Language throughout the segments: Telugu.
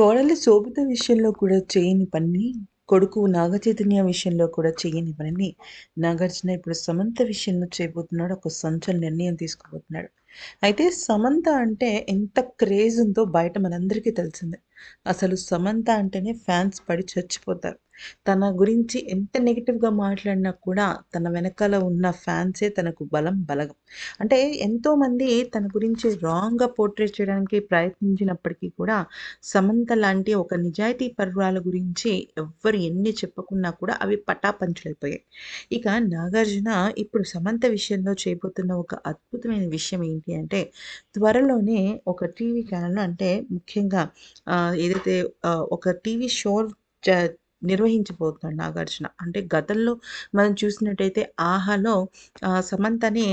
కోడలి శోభిత విషయంలో కూడా చేయని పనిని కొడుకు నాగచైతన్య విషయంలో కూడా చేయని పనిని నాగార్జున ఇప్పుడు సమంత విషయంలో చేయబోతున్నాడు. ఒక సంచలన నిర్ణయం తీసుకోబోతున్నాడు అయితే సమంత అంటే ఎంత క్రేజ్ ఉందో బయట మనందరికీ తెలిసిందే. అసలు సమంత అంటేనే ఫ్యాన్స్ పడి చచ్చిపోతారు. తన గురించి ఎంత నెగిటివ్గా మాట్లాడినా కూడా తన వెనకాల ఉన్న ఫ్యాన్సే తనకు బలం బలగం. అంటే ఎంతోమంది తన గురించి రాంగ్గా పోర్ట్రేట్ చేయడానికి ప్రయత్నించినప్పటికీ కూడా సమంత లాంటి ఒక నిజాయితీ పర్వాల గురించి ఎవ్వరు ఎన్ని చెప్పకున్నా కూడా అవి పటాపంచులైపోయాయి. ఇక నాగార్జున ఇప్పుడు సమంత విషయంలో చేయబోతున్న ఒక అద్భుతమైన విషయం ఏంటి అంటే త్వరలోనే ఒక టీవీ ఛానల్ అంటే ముఖ్యంగా ఏదైతే ఒక టీవీ షో నిర్వహించబోతున్నాడు నాగార్జున. అంటే గతంలో మనం చూసినట్టయితే ఆహాలో సమంతని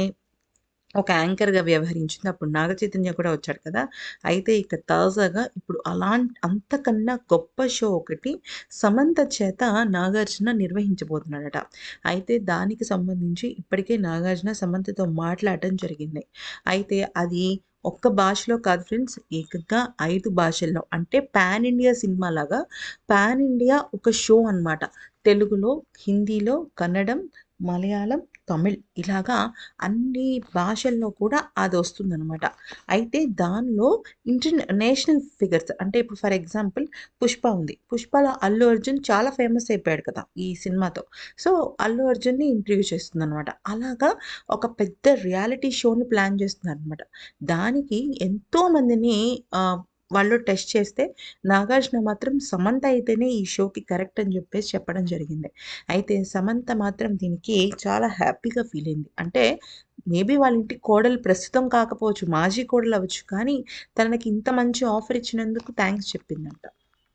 ఒక యాంకర్గా వ్యవహరించింది. అప్పుడు నాగ చైతన్య కూడా వచ్చాడు కదా! అయితే ఇక తాజాగా ఇప్పుడు అలా అంతకన్నా గొప్ప షో ఒకటి సమంత చేత నాగార్జున నిర్వహించబోతున్నాడట. అయితే దానికి సంబంధించి ఇప్పటికే నాగార్జున సమంతతో మాట్లాడటం జరిగింది. అయితే అది ఒక్క భాషలో కాదు ఫ్రెండ్స్ ఏకంగా ఐదు భాషల్లో అంటే పాన్ ఇండియా సినిమా లాగా పాన్ ఇండియా ఒక షో అనమాట తెలుగులో హిందీలో కన్నడం మలయాళం తమిళ్ ఇలాగా అన్ని భాషల్లో కూడా అది వస్తుందనమాట అయితే దానిలో ఇంటర్నేషనల్ ఫిగర్స్ అంటే ఇప్పుడు ఫర్ ఎగ్జాంపుల్ పుష్ప ఉంది. పుష్పలో అల్లు అర్జున్ చాలా ఫేమస్ అయిపోయాడు కదా ఈ సినిమాతో. సో అల్లు అర్జున్ని ఇంటర్వ్యూ చేస్తుందనమాట అలాగా ఒక పెద్ద రియాలిటీ షోని ప్లాన్ చేస్తున్నారనమాట దానికి ఎంతోమందిని వాళ్ళు టెస్ట్ చేస్తే నాగార్జున మాత్రం సమంత అయితేనే ఈ షోకి కరెక్ట్ అని చెప్పేసి చెప్పడం జరిగింది. అయితే సమంత మాత్రం దీనికి చాలా హ్యాపీగా ఫీల్ అయింది. అంటే మేబీ వాళ్ళ ఇంటి కోడలు ప్రస్తుతం కాకపోవచ్చు మాజీ కోడలు అవ్వచ్చు కానీ తనకి ఇంత మంచి ఆఫర్ ఇచ్చినందుకు థ్యాంక్స్ చెప్పిందంట.